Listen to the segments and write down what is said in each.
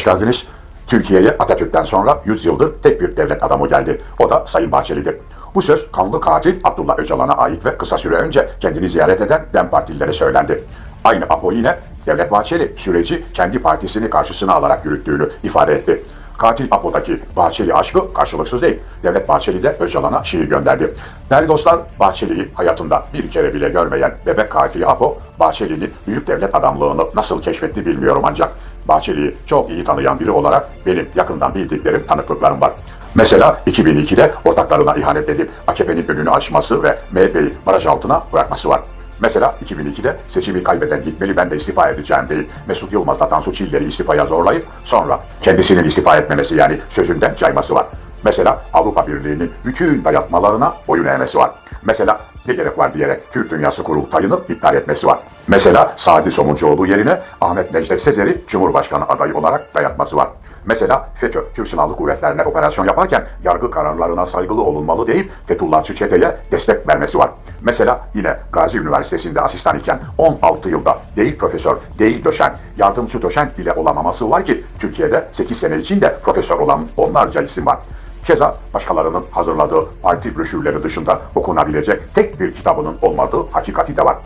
Hoş geldiniz. Türkiye'ye Atatürk'ten sonra 100 yıldır tek bir devlet adamı geldi. O da Sayın Bahçeli'dir. Bu söz kanlı katil Abdullah Öcalan'a ait ve kısa süre önce kendini ziyaret eden DEM partililere söylendi. Aynı Apo yine Devlet Bahçeli süreci kendi partisini karşısına alarak yürüttüğünü ifade etti. Katil Apo'daki Bahçeli aşkı karşılıksız değil. Devlet Bahçeli de Öcalan'a şiir gönderdi. Değerli dostlar, Bahçeli'yi hayatında bir kere bile görmeyen bebek katili Apo, Bahçeli'nin büyük devlet adamlığını nasıl keşfetti bilmiyorum ancak Bahçeli'yi çok iyi tanıyan biri olarak benim yakından bildiklerim, tanıklıklarım var. Mesela 2002'de ortaklarına ihanet edip AKP'nin önünü açması ve MHP'yi baraj altına bırakması var. Mesela 2002'de seçimi kaybeden gitmeli ben de istifa edeceğim değil. Mesut Yılmaz'la Tansu Çiller'i istifaya zorlayıp sonra kendisinin istifa etmemesi yani sözünden cayması var. Mesela Avrupa Birliği'nin bütün dayatmalarına boyun eğmesi var. Mesela ne gerek var diyerek Türk Dünyası Kurultayı'nı iptal etmesi var. Mesela Sadi Somuncuoğlu yerine Ahmet Necdet Sezer'i Cumhurbaşkanı adayı olarak dayatması var. Mesela FETÖ, Türk Silahlı Kuvvetlerine operasyon yaparken yargı kararlarına saygılı olunmalı deyip Fethullahçı çeteye destek vermesi var. Mesela yine Gazi Üniversitesi'nde asistan iken 16 yılda değil profesör, değil doçent, yardımcı doçent bile olamaması var ki Türkiye'de 8 sene içinde profesör olan onlarca isim var. Keza başkalarının hazırladığı parti broşürleri dışında okunabilecek tek bir kitabının olmadığı hakikati de var.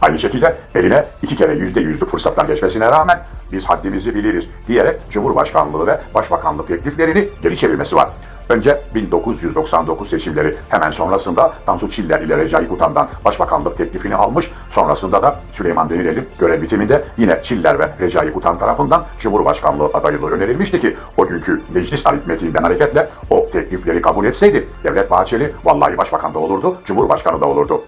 Aynı şekilde eline iki kere yüzde yüzlük fırsatlar geçmesine rağmen biz haddimizi biliriz diyerek Cumhurbaşkanlığı ve Başbakanlık tekliflerini geri çevirmesi var. Önce 1999 seçimleri hemen sonrasında Tansu Çiller ile Recai Kutan'dan başbakanlık teklifini almış. Sonrasında da Süleyman Demirel'in görev bitiminde yine Çiller ve Recai Kutan tarafından Cumhurbaşkanlığı adaylığı önerilmişti ki o günkü meclis aritmetiğinden hareketle o teklifleri kabul etseydi Devlet Bahçeli vallahi başbakan da olurdu, Cumhurbaşkanı da olurdu.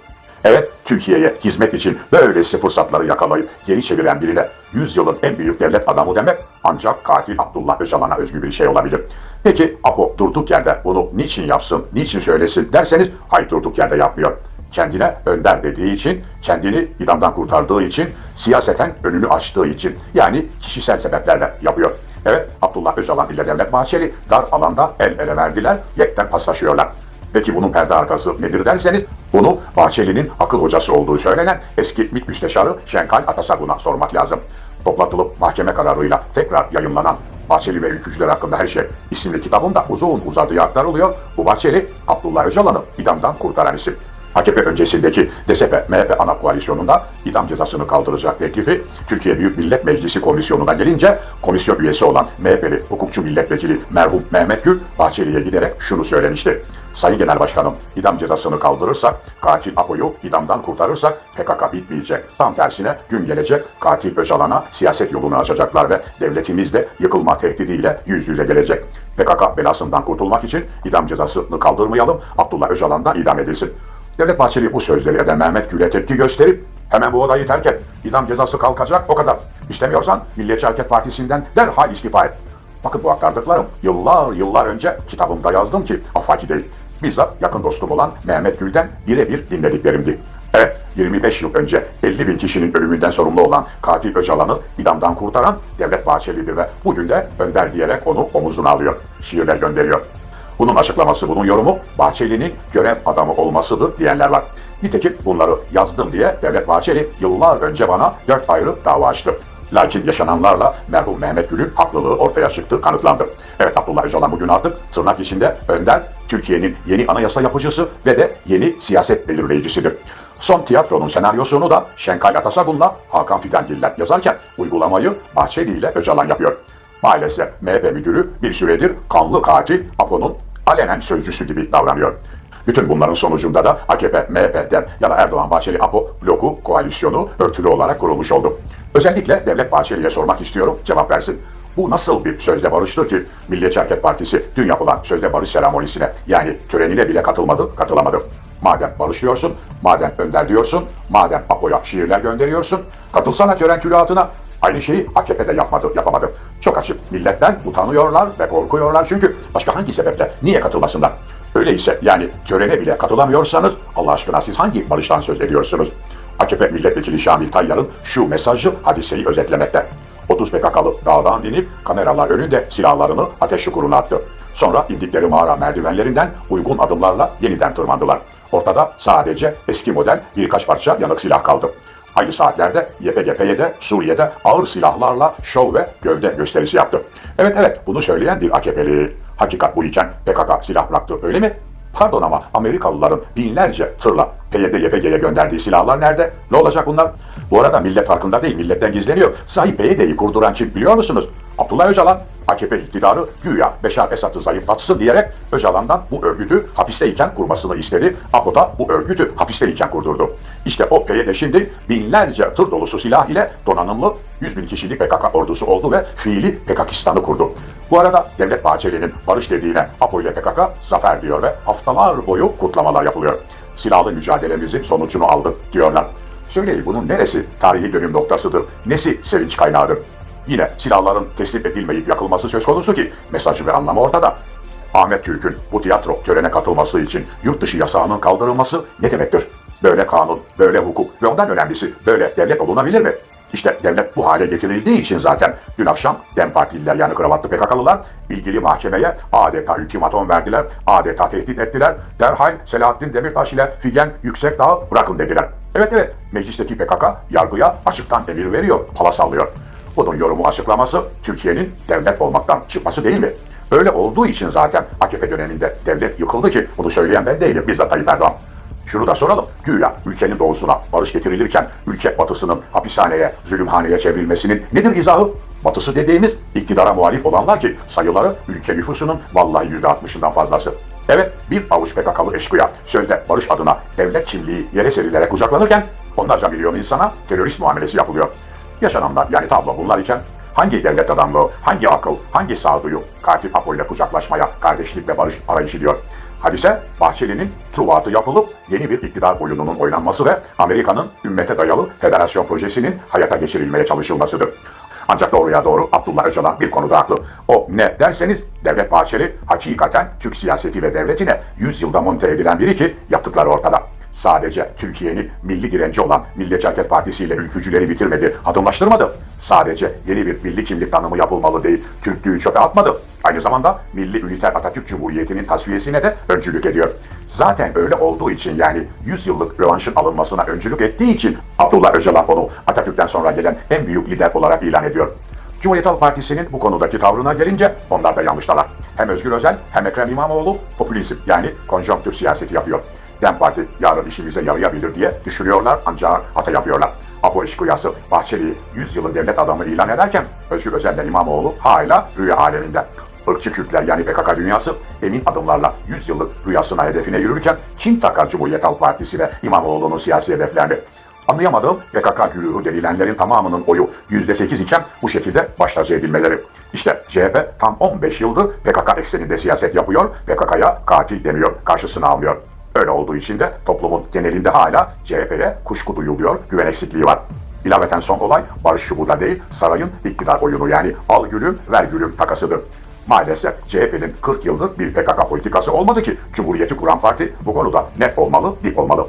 Evet, Türkiye'ye hizmet için böylesi fırsatları yakalayıp geri çeviren birine 100 yılın en büyük devlet adamı demek ancak katil Abdullah Öcalan'a özgü bir şey olabilir. Peki Apo durduk yerde bunu niçin yapsın, niçin söylesin derseniz hayır durduk yerde yapmıyor. Kendine önder dediği için, kendini idamdan kurtardığı için, siyaseten önünü açtığı için yani kişisel sebeplerle yapıyor. Evet Abdullah Öcalan ile Devlet Bahçeli dar alanda el ele verdiler, yekten paslaşıyorlar. Peki bunun perde arkası nedir derseniz bunu Bahçeli'nin akıl hocası olduğu söylenen eski MİT Müsteşarı Şenkal Atasagun'a sormak lazım. Toplatılıp mahkeme kararıyla tekrar yayınlanan Bahçeli ve Ülkücüler hakkında her şey isimli kitabında uzun uzadıya aktarılıyor. Bu Bahçeli Abdullah Öcalan'ı idamdan kurtaran isim. AKP öncesindeki DSP, MHP ana koalisyonunda idam cezasını kaldıracak teklifi Türkiye Büyük Millet Meclisi komisyonuna gelince komisyon üyesi olan MHP'li hukukçu milletvekili merhum Mehmet Gül Bahçeli'ye giderek şunu söylemişti. Sayın Genel Başkanım, idam cezasını kaldırırsak, katil Apo'yu idamdan kurtarırsak PKK bitmeyecek. Tam tersine gün gelecek, katil Öcalan'a siyaset yolunu açacaklar ve devletimiz de yıkılma tehdidiyle yüz yüze gelecek. PKK belasından kurtulmak için idam cezasını kaldırmayalım, Abdullah Öcalan da idam edilsin. Devlet Bahçeli bu sözleri eden Mehmet Gül'e tepki gösterip hemen bu odayı terk et, idam cezası kalkacak o kadar. İstemiyorsan Milliyetçi Hareket Partisi'nden derhal istifa et. Bakın bu aktardıklarım yıllar yıllar önce kitabımda yazdım ki afaki değil. Bizzat yakın dostum olan Mehmet Gül'den birebir dinlediklerimdi. Evet, 25 yıl önce 50 bin kişinin ölümünden sorumlu olan katil Öcalan'ı idamdan kurtaran Devlet Bahçeli'dir ve bugün de Önder diyerek onu omuzuna alıyor. Şiirler gönderiyor. Bunun açıklaması, bunun yorumu Bahçeli'nin görev adamı olmasıdır diyenler var. Nitekim bunları yazdım diye Devlet Bahçeli yıllar önce bana dört ayrı dava açtı. Lakin yaşananlarla merhum Mehmet Gül'ün haklılığı ortaya çıktı, kanıtlandı. Evet Abdullah Öcalan bugün artık tırnak içinde önder, Türkiye'nin yeni anayasa yapıcısı ve de yeni siyaset belirleyicisidir. Son tiyatronun senaryosunu da Şenkal Atasagun'la Hakan Fidangiller yazarken uygulamayı Bahçeli ile Öcalan yapıyor. Maalesef MHP müdürü bir süredir kanlı katil Apo'nun alenen sözcüsü gibi davranıyor. Bütün bunların sonucunda da AKP, MHP'den ya da Erdoğan Bahçeli Apo bloku koalisyonu örtülü olarak kurulmuş oldu. Özellikle Devlet Bahçeli'ye sormak istiyorum, cevap versin. Bu nasıl bir sözde barıştır ki Milliyetçi Hareket Partisi dün yapılan sözde barış seremonisine yani törenine bile katılmadı, katılamadı. Madem barışıyorsun, madem önder diyorsun, madem Apo'ya şiirler gönderiyorsun, katılsana tören tülahatına. Aynı şeyi AKP'de yapmadı, yapamadı. Çok açık. Milletten utanıyorlar ve korkuyorlar çünkü başka hangi sebeple, niye katılmasınlar? Öyleyse yani törene bile katılamıyorsanız Allah aşkına siz hangi barıştan söz ediyorsunuz? AKP milletvekili Şamil Tayyar'ın şu mesajı hadiseyi özetlemekte. 30 PKK'lı dağdan inip kameralar önünde silahlarını ateş çukuruna attı. Sonra indikleri mağara merdivenlerinden uygun adımlarla yeniden tırmandılar. Ortada sadece eski model birkaç parça yanık silah kaldı. Aynı saatlerde YPG-PYD Suriye'de ağır silahlarla şov ve gövde gösterisi yaptı. Evet evet bunu söyleyen bir AKP'li. Hakikat bu iken PKK silah bıraktı öyle mi? Pardon ama Amerikalıların binlerce tırla PYD, YPG'ye gönderdiği silahlar nerede? Ne olacak bunlar? Bu arada millet farkında değil, milletten gizleniyor. Sahi PYD'yi kurduran kim biliyor musunuz? Abdullah Öcalan, AKP iktidarı güya Beşar Esad'ı zayıflatsın diyerek Öcalan'dan bu örgütü hapisteyken kurmasını istedi. APO da bu örgütü hapisteyken kurdurdu. İşte o PYD şimdi binlerce tır dolusu silah ile donanımlı 100 bin kişilik PKK ordusu oldu ve fiili PKKistan'ı kurdu. Bu arada Devlet Bahçeli'nin barış dediğine APO ile PKK zafer diyor ve haftalar boyu kutlamalar yapılıyor. Silahlı mücadelemizin sonucunu aldık diyorlar. Söyleyin bunun neresi tarihi dönüm noktasıdır, nesi sevinç kaynağıdır? Yine silahların teslim edilmeyip yakılması söz konusu ki mesajı ve anlamı ortada. Ahmet Türk'ün bu tiyatro törene katılması için yurt dışı yasağının kaldırılması ne demektir? Böyle kanun, böyle hukuk ve ondan önemlisi böyle devlet olunabilir mi? İşte devlet bu hale getirildiği için zaten dün akşam DEM Partililer yani kravatlı PKK'lılar ilgili mahkemeye adeta ultimatom verdiler, adeta tehdit ettiler. Derhal Selahattin Demirtaş ile Figen Yüksekdağ'ı bırakın dediler. Evet evet meclisteki PKK yargıya açıktan emir veriyor, pala sallıyor. Bunun yorumu açıklaması Türkiye'nin devlet olmaktan çıkması değil mi? Öyle olduğu için zaten AKP döneminde devlet yıkıldı ki bunu söyleyen ben değilim, bizzat Tayyip Erdoğan. Şunu da soralım. Güya ülkenin doğusuna barış getirilirken ülke batısının hapishaneye, zulümhaneye çevrilmesinin nedir izahı? Batısı dediğimiz iktidara muhalif olanlar ki sayıları ülke nüfusunun vallahi yüzde altmışından fazlası. Evet bir avuç PKK'lı eşkıya sözde barış adına devlet kimliği yere serilerek kucaklanırken onlarca milyon insana terörist muamelesi yapılıyor. Yaşananlar yani tablo bunlar iken hangi devlet adamlığı, hangi akıl, hangi sağduyu katil Apo ile kucaklaşmaya, kardeşlik ve barış arayışı diyor. Hadise Bahçeli'nin truvatı yapılıp yeni bir iktidar oyununun oynanması ve Amerika'nın ümmete dayalı federasyon projesinin hayata geçirilmeye çalışılmasıdır. Ancak doğruya doğru Abdullah Öcalan bir konuda haklı. O ne derseniz Devlet Bahçeli hakikaten Türk siyaseti ve devletine 100 yılda monte edilen biri ki yaptıkları ortada. Sadece Türkiye'nin milli direnci olan Milliyetçi Hareket Partisi ile ülkücüleri bitirmedi, adımlaştırmadı. Sadece yeni bir milli kimlik tanımı yapılmalı değil, Türklüğü çöpe atmadı. Aynı zamanda Milli Üniter Atatürk Cumhuriyeti'nin tasfiyesine de öncülük ediyor. Zaten öyle olduğu için yani 100 yıllık rövanşın alınmasına öncülük ettiği için Abdullah Öcalan onu Atatürk'ten sonra gelen en büyük lider olarak ilan ediyor. Cumhuriyet Halk Partisi'nin bu konudaki tavrına gelince onlar da yanlıştalar. Hem Özgür Özel hem Ekrem İmamoğlu popülizm yani konjonktür siyaseti yapıyor. DEM Parti yarın işimize yarayabilir diye düşünüyorlar ancak hata yapıyorlar. Apo eşkıyası Bahçeli'yi 100 yılın devlet adamı ilan ederken Özgür Özel'den İmamoğlu hala rüya aleminde. Irkçı Kürtler yani PKK dünyası emin adımlarla 100 yıllık rüyasına hedefine yürürken kim takar Cumhuriyet Halk Partisi ve İmamoğlu'nun siyasi hedeflerini? Anlayamadığım PKK güruhu denilenlerin tamamının oyu %8 iken bu şekilde baştacı edilmeleri. İşte CHP tam 15 yıldır PKK ekseninde siyaset yapıyor, PKK'ya katil demiyor, karşısına almıyor. Öyle olduğu için de toplumun genelinde hala CHP'ye kuşku duyuluyor, güven eksikliği var. İlaveten son olay barış şu burada değil, sarayın iktidar oyunu yani al gülüm ver gülüm takasıdır. Maalesef CHP'nin 40 yıldır bir PKK politikası olmadı ki Cumhuriyeti kuran parti bu konuda net olmalı, dik olmalı.